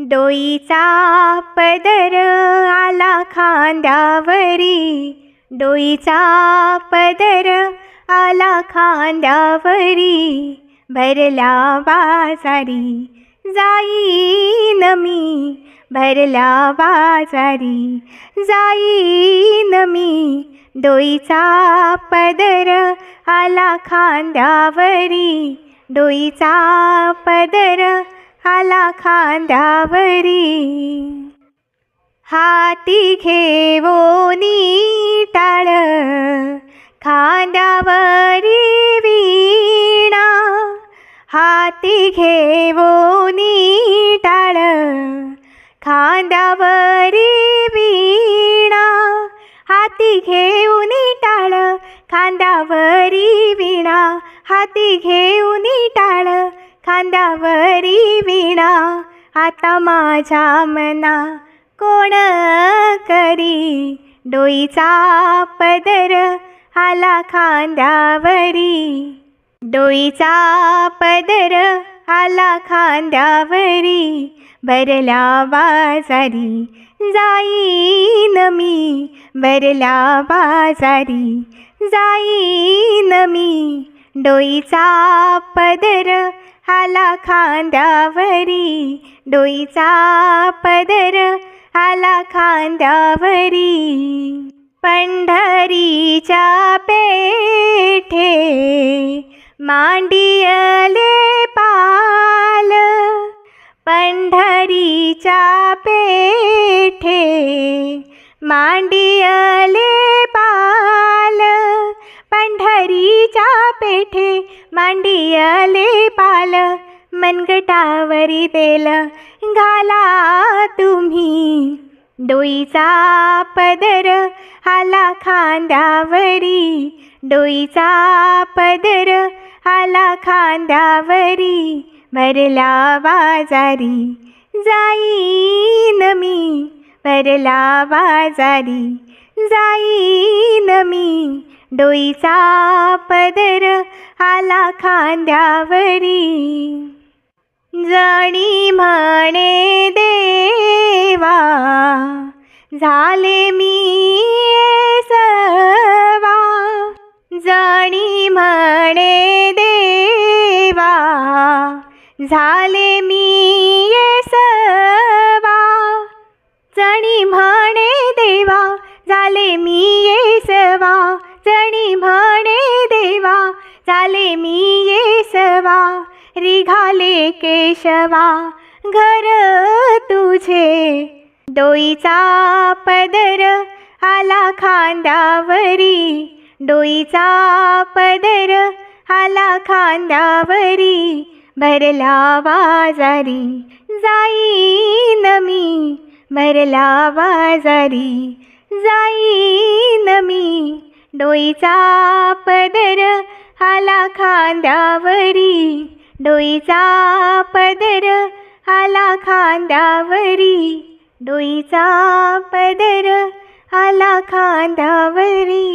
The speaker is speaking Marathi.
डोईचा पदर आला खांद्यावरी. डोईचा पदर आला खांद्यावरी. भरला बाजारी जाईन मी. भरला बाजारी जाईन मी. डोईचा पदर आला खांद्यावरी. डोईचा पदर आला खांद्यावरी. हाती घेवोनी टाळ खांद्यावरी वीणा. हाती घेवोनी टाळ खांद्यावरी वीणा. हाती घेऊनी टाळ खांद्यावरी वीणा. हाती घेऊनी टाळ खांद्यावरी विणा आता माझ्या मना कोण करी? डोईचा पदर आला खांद्यावरी. डोईचा पदर आला खांद्यावरी. भरल्या बाजारी जाईन मी भरल्या बाजारी जाईन मी. डोईचा पदर आला खांद्यावरी. डोईचा पदर आला खांद्यावरी. पंढरीच्या पेठे मांडियले पाल. पंढरीच्या पेठे मांडियले पंढरीच्या मांडियले पाल मनगटावरी तेल घाला तुम्ही. डोईचा पदर आला खांद्यावरी डोईचा पदर आला खांद्यावरी. भरला बाजारी जाईन मी. परला बाजारी जाईन मी. डोईचा पदर आला खांद्यावरी. जणी म्हणे देवा झाले मी सवा. जणी म्हणे देवा झाले मी जणी म्हणे देवा झाले मी येसवा जणी म्हणे देवा झाले मी येसवा रिघाले केशवा घर तुझे. डोईचा पदर आला खांद्यावरी. डोईचा पदर आला खांद्यावरी. भरला बाजारी जाईन मी भरला बाजारी जाईन मी डोईचा पदर आला खांद्यावरी. डोईचा पदर आला खांद्यावरी. डोईचा पदर आला खांद्यावरी.